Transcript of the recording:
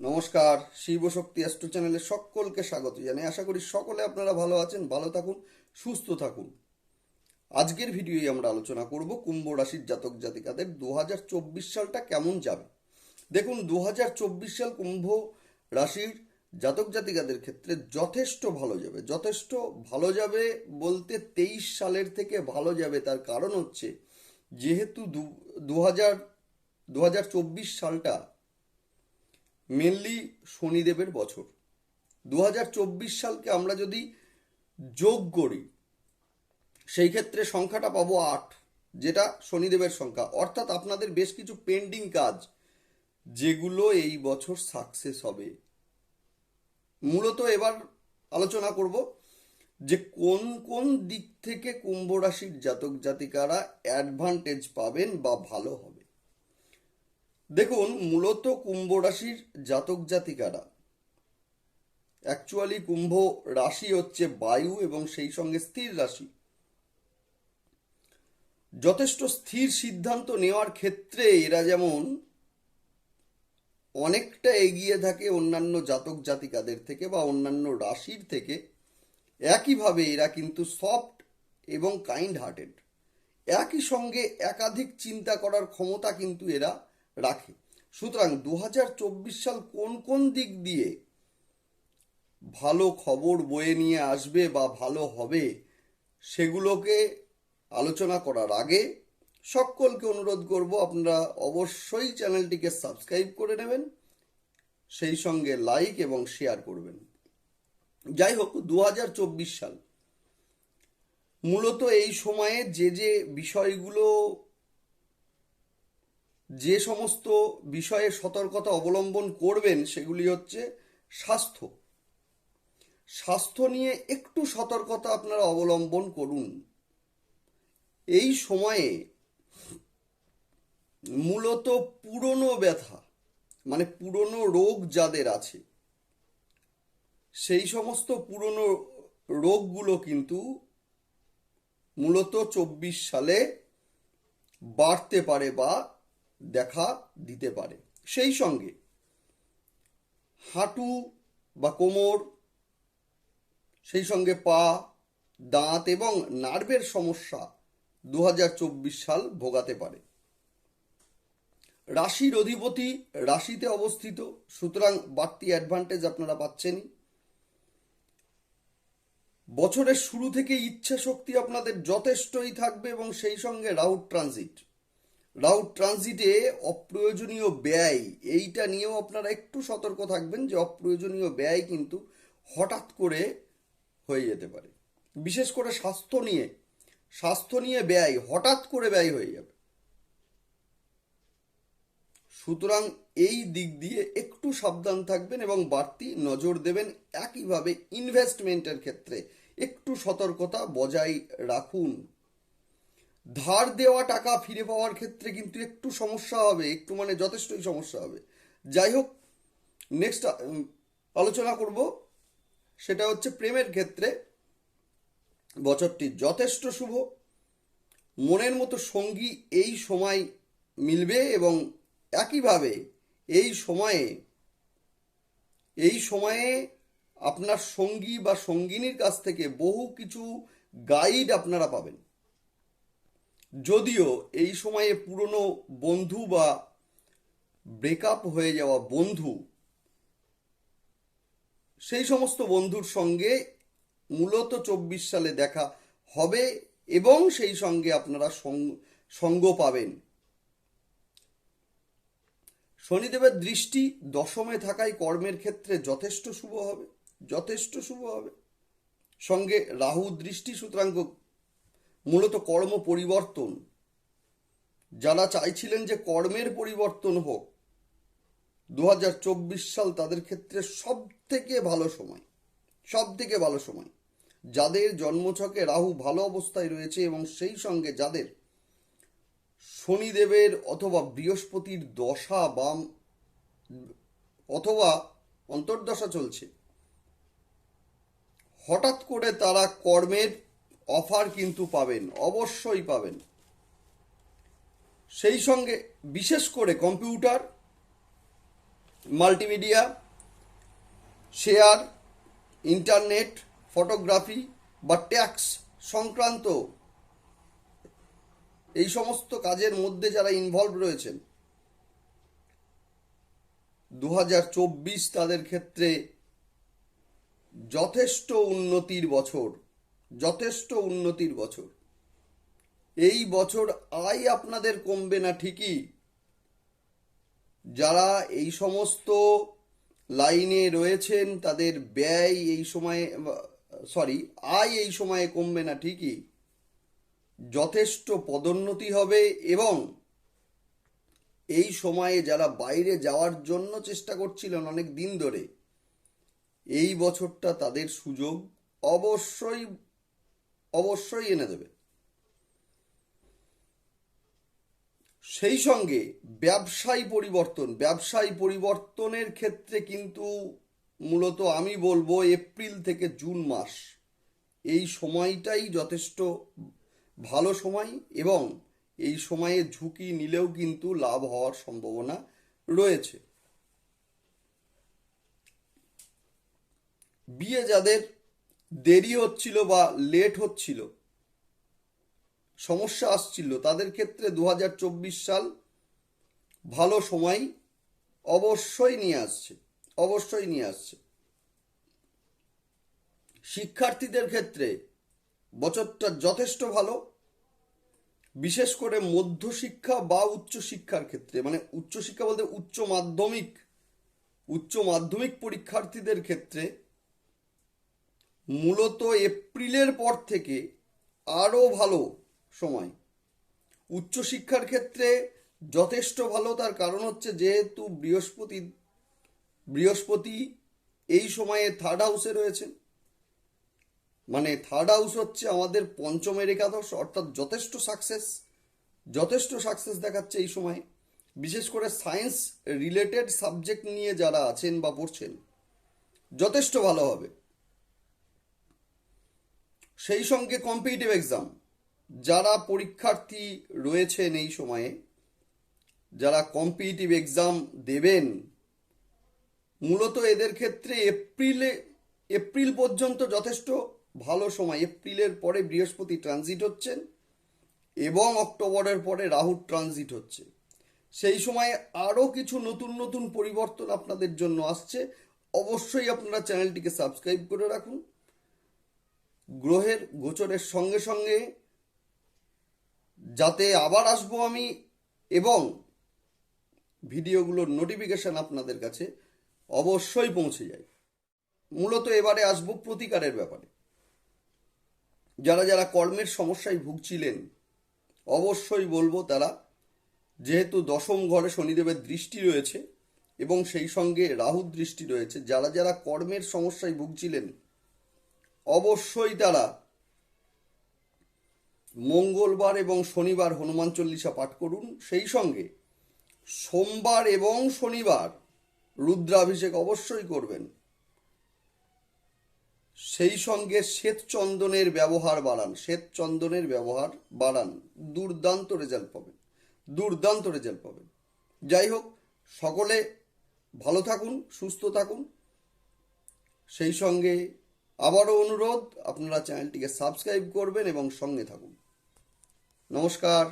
নমস্কার শিবশক্তি অ্যাস্ট্রো চ্যানেলে সকলকে স্বাগত জানাই। আশা করি সকলে আপনারা ভালো আছেন, ভালো থাকুন, সুস্থ থাকুন। আজকের ভিডিওই আমরা আলোচনা করব কুম্ভ রাশির জাতক জাতিকাদের দু হাজার চব্বিশ সালটা কেমন যাবে। দেখুন দু হাজার চব্বিশ সাল কুম্ভ রাশির জাতক জাতিকাদের ক্ষেত্রে যথেষ্ট ভালো যাবে। যথেষ্ট ভালো যাবে বলতে তেইশ সালের থেকে ভালো যাবে তার কারণ হচ্ছে, যেহেতু দু হাজার সালটা মেনলি শনিদেবের বছর। দু হাজার চব্বিশ সালকে আমরা যদি যোগ করি, সেই ক্ষেত্রে সংখ্যাটা পাবো আট, যেটা শনিদেবের সংখ্যা। অর্থাৎ আপনাদের বেশ কিছু পেন্ডিং কাজ, যেগুলো এই বছর সাকসেস হবে। মূলত এবার আলোচনা করব যে কোন কোন দিক থেকে কুম্ভ রাশির জাতক জাতিকারা অ্যাডভান্টেজ পাবেন বা ভালো হবে। দেখুন, মূলত কুম্ভ রাশির জাতক জাতিকারা। অ্যাকচুয়ালি কুম্ভ রাশি হচ্ছে বায়ু এবং সেই সঙ্গে স্থির রাশি। যথেষ্ট স্থির সিদ্ধান্ত নেওয়ার ক্ষেত্রে এরা যেমন অনেকটা এগিয়ে থাকে অন্যান্য জাতক জাতিকাদের থেকে বা অন্যান্য রাশির থেকে, একইভাবে এরা কিন্তু সফট এবং কাইন্ড হার্টেড একই সঙ্গে একাধিক চিন্তা করার ক্ষমতা কিন্তু এরা রাখে। সুতরাং দু হাজার চব্বিশ সাল কোন কোন দিক দিয়ে ভালো খবর বয়ে নিয়ে আসবে বা ভালো হবে সেগুলোকে আলোচনা করার আগে সকলকে অনুরোধ করব, আপনারা অবশ্যই চ্যানেলটিকে সাবস্ক্রাইব করে নেবেন, সেই সঙ্গে লাইক এবং শেয়ার করবেন। যাই হোক দু হাজার চব্বিশ সাল। মূলত এই সময়ে যে যে বিষয়গুলো যে সমস্ত বিষয়ে সতর্কতা অবলম্বন করবেন সেগুলি হচ্ছে স্বাস্থ্য। স্বাস্থ্য নিয়ে একটু সতর্কতা আপনারা অবলম্বন করুন। এই সময়ে মূলত পুরনো ব্যথা মানে পুরনো রোগ যাদের আছে, সেই সমস্ত পুরনো রোগগুলো কিন্তু মূলত চব্বিশ সালে বাড়তে পারে বা দেখা দিতে পারে। সেই সঙ্গে হাঁটু বা কোমর, সেই সঙ্গে পা, দাঁত এবং নার্ভের সমস্যা দু হাজার চব্বিশ সাল ভোগাতে পারে। রাশির অধিপতি রাশিতে অবস্থিত, সুতরাং বাড়তি অ্যাডভান্টেজ আপনারা পাচ্ছেনই। বছরের শুরু থেকে ইচ্ছা শক্তি আপনাদের যথেষ্টই থাকবে এবং সেই সঙ্গে রাউট ট্রানজিট রাউট ট্রানজিটে অপ্রয়োজনীয় ব্যয়, এইটা নিয়েও আপনারা একটু সতর্ক থাকবেন যে অপ্রয়োজনীয় ব্যয় কিন্তু হঠাৎ করে হয়ে যেতে পারে। বিশেষ করে স্বাস্থ্য নিয়ে স্বাস্থ্য নিয়ে ব্যয়, হঠাৎ করে ব্যয় হয়ে যাবে। সুতরাং এই দিক দিয়ে একটু সাবধান থাকবেন এবং বাড়তি নজর দেবেন একইভাবে ইনভেস্টমেন্টের ক্ষেত্রে। একটু সতর্কতা বজায় রাখুন। ধার দেওয়া টাকা ফিরে পাওয়ার ক্ষেত্রে কিন্তু একটু সমস্যা হবে, একটু মানে যথেষ্টই সমস্যা হবে। যাই হোক নেক্সট আলোচনা করব, সেটা হচ্ছে প্রেমের ক্ষেত্রে। বছরটি যথেষ্ট শুভ। মনের মতো সঙ্গী এই সময় মিলবে এবং একইভাবে এই সময়ে এই সময়ে আপনার সঙ্গী বা সঙ্গিনীর কাছ থেকে বহু কিছু গাইড আপনারা পাবেন। যদিও এই সময়ে পুরনো বন্ধু বা ব্রেকআপ হয়ে যাওয়া বন্ধু, সেই সমস্ত বন্ধুর সঙ্গে মূলত চব্বিশ সালে দেখা হবে এবং সেই সঙ্গে আপনারা সঙ্গ পাবেন। শনিদেবের দৃষ্টি দশমে থাকায় কর্মের ক্ষেত্রে যথেষ্ট শুভ হবে, যথেষ্ট শুভ হবে। সঙ্গে রাহু দৃষ্টি সুতরাং মূলত কর্ম পরিবর্তন। যারা চাইছিলেন যে কর্মের পরিবর্তন হোক দু হাজার চব্বিশ সাল তাদের ক্ষেত্রে সব থেকে ভালো সময় সব থেকে ভালো সময়। যাদের জন্মছকে রাহু ভালো অবস্থায় রয়েছে এবং সেই সঙ্গে যাদের শনিদেবের অথবা বৃহস্পতির দশা বাম অথবা অন্তর্দশা চলছে, হঠাৎ করে তারা কর্মের অফার কিন্তু পাবেন, অবশ্যই পাবেন। সেই সঙ্গে বিশেষ করে computer, multimedia, share, internet, photography বা ট্যাক্স সংক্রান্ত এই সমস্ত কাজের মধ্যে যারা ইনভলভ রয়েছেন দু হাজার চব্বিশ তাদের ক্ষেত্রে যথেষ্ট উন্নতির বছর। যথেষ্ট উন্নতির বছর। এই বছর আয় আপনাদের কমবে না ঠিকই। যারা এই সমস্ত লাইনে রয়েছেন, তাদের ব্যয় এই সময়ে, সরি, আয় এই সময়ে কমবে না ঠিকই। যথেষ্ট পদোন্নতি হবে এবং এই সময়ে যারা বাইরে যাওয়ার জন্য চেষ্টা করছিলেন অনেক দিন ধরে, এই বছরটা তাদের সুযোগ অবশ্যই অবশ্যই এনে দেবে। সেই সঙ্গে ব্যবসায়ী পরিবর্তন, ব্যবসায়ী পরিবর্তনের ক্ষেত্রে কিন্তু মূলত আমি বলব এপ্রিল থেকে জুন মাস, এই সময়টাই যথেষ্ট ভালো সময় এবং এই সময়ে ঝুঁকি নিলেও কিন্তু লাভ হওয়ার সম্ভাবনা রয়েছে। বিয়ে যাদের দেরি হচ্ছিল বা লেট হচ্ছিল, সমস্যা আসছিল। তাদের ক্ষেত্রে দু হাজার চব্বিশ সাল ভালো সময় অবশ্যই নিয়ে আসছে, অবশ্যই নিয়ে আসছে। শিক্ষার্থীদের ক্ষেত্রে বছরটা যথেষ্ট ভালো, বিশেষ করে মধ্যশিক্ষা বা উচ্চশিক্ষার ক্ষেত্রে। মানে উচ্চশিক্ষা বলতে উচ্চ মাধ্যমিক উচ্চ মাধ্যমিক পরীক্ষার্থীদের ক্ষেত্রে মূলত এপ্রিলের পর থেকে আরও ভালো সময়। উচ্চশিক্ষার ক্ষেত্রে যথেষ্ট ভালো, তার কারণ হচ্ছে যেহেতু বৃহস্পতি বৃহস্পতি এই সময়ে থার্ড হাউসে রয়েছেন মানে থার্ড হাউস হচ্ছে আমাদের পঞ্চমের একাদশ, অর্থাৎ যথেষ্ট সাকসেস যথেষ্ট সাকসেস দেখাচ্ছে এই সময়ে। বিশেষ করে সায়েন্স রিলেটেড সাবজেক্ট নিয়ে যারা আছেন বা পড়ছেন, যথেষ্ট ভালো হবে। সেই সঙ্গে কম্পিটিটিভ এক্সাম যারা পরীক্ষার্থী রয়েছেন এই সময়ে, যারা কম্পিটিটিভ এক্সাম দেবেন, মূলত এদের ক্ষেত্রে এপ্রিলে, এপ্রিল পর্যন্ত যথেষ্ট ভালো সময়। এপ্রিলের পরে বৃহস্পতি ট্রানজিট হচ্ছেন এবং অক্টোবরের পরে রাহু ট্রানজিট হচ্ছে। সেই সময়ে আরও কিছু নতুন নতুন পরিবর্তন আপনাদের জন্য আসছে। অবশ্যই আপনারা চ্যানেলটিকে সাবস্ক্রাইব করে রাখুন। গ্রহের গোচরের সঙ্গে সঙ্গে যাতে আবার আসব আমি এবং ভিডিওগুলোর নোটিফিকেশন আপনাদের কাছে অবশ্যই পৌঁছে যায়। মূলত এবারে আসব প্রতিকারের ব্যাপারে। যারা যারা কর্মের সমস্যায় ভুগছিলেন, অবশ্যই বলব তারা, যেহেতু দশম ঘরে শনিদেবের দৃষ্টি রয়েছে এবং সেই সঙ্গে রাহুর দৃষ্টি রয়েছে, যারা যারা কর্মের সমস্যায় ভুগছিলেন অবশ্যই তারা মঙ্গলবার এবং শনিবার হনুমান চল্লিশা পাঠ করুন। সেই সঙ্গে সোমবার এবং শনিবার রুদ্রাভিষেক অবশ্যই করবেন। সেই সঙ্গে শ্বেত চন্দনের ব্যবহার বাড়ান। শ্বেত চন্দনের ব্যবহার বাড়ান। দুর্দান্ত রেজাল্ট পাবেন। দুর্দান্ত রেজাল্ট পাবেন। যাই হোক, সকলে ভালো থাকুন, সুস্থ থাকুন। সেই সঙ্গে আবারও অনুরোধ আপনারা চ্যানেলটিকে সাবস্ক্রাইব করবেন এবং সঙ্গে থাকুন। নমস্কার।